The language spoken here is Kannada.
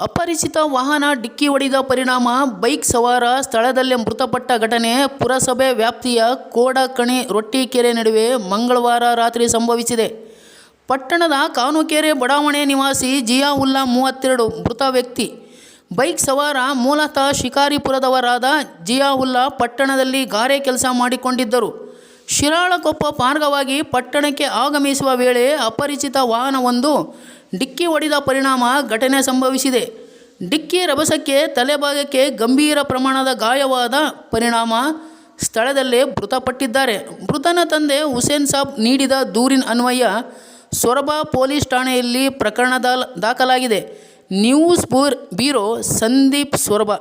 ಅಪರಿಚಿತ ವಾಹನ ಡಿಕ್ಕಿ ಹೊಡೆದ ಪರಿಣಾಮ ಬೈಕ್ ಸವಾರ ಸ್ಥಳದಲ್ಲೇ ಮೃತಪಟ್ಟ ಘಟನೆ ಪುರಸಭೆ ವ್ಯಾಪ್ತಿಯ ಕೋಡಕಣಿ ರೊಟ್ಟಿಕೆರೆ ನಡುವೆ ಮಂಗಳವಾರ ರಾತ್ರಿ ಸಂಭವಿಸಿದೆ. ಪಟ್ಟಣದ ಕಾನುಕೆರೆ ಬಡಾವಣೆ ನಿವಾಸಿ ಜಿಯಾವುಲ್ಲಾ ಮೂವತ್ತೆರಡು ಮೃತ ವ್ಯಕ್ತಿ. ಬೈಕ್ ಸವಾರ ಮೂಲತಃ ಶಿಕಾರಿಪುರದವರಾದ ಜಿಯಾವುಲ್ಲಾ ಪಟ್ಟಣದಲ್ಲಿ ಗಾರೆ ಕೆಲಸ ಮಾಡಿಕೊಂಡಿದ್ದರು. ಶಿರಾಳಕೊಪ್ಪ ಮಾರ್ಗವಾಗಿ ಪಟ್ಟಣಕ್ಕೆ ಆಗಮಿಸುವ ವೇಳೆ ಅಪರಿಚಿತ ವಾಹನವೊಂದು ಡಿಕ್ಕಿ ಹೊಡೆದ ಪರಿಣಾಮ ಘಟನೆ ಸಂಭವಿಸಿದೆ. ಡಿಕ್ಕಿ ರಭಸಕ್ಕೆ ತಲೆಭಾಗಕ್ಕೆ ಗಂಭೀರ ಪ್ರಮಾಣದ ಗಾಯವಾದ ಪರಿಣಾಮ ಸ್ಥಳದಲ್ಲೇ ಮೃತಪಟ್ಟಿದ್ದಾರೆ. ಮೃತನ ತಂದೆ ಹುಸೇನ್ ಸಾಬ್ ನೀಡಿದ ದೂರಿನ ಅನ್ವಯ ಸೊರಬ ಪೊಲೀಸ್ ಠಾಣೆಯಲ್ಲಿ ಪ್ರಕರಣ ದಾಖಲಾಗಿದೆ. News bureau Sandeep Soraba.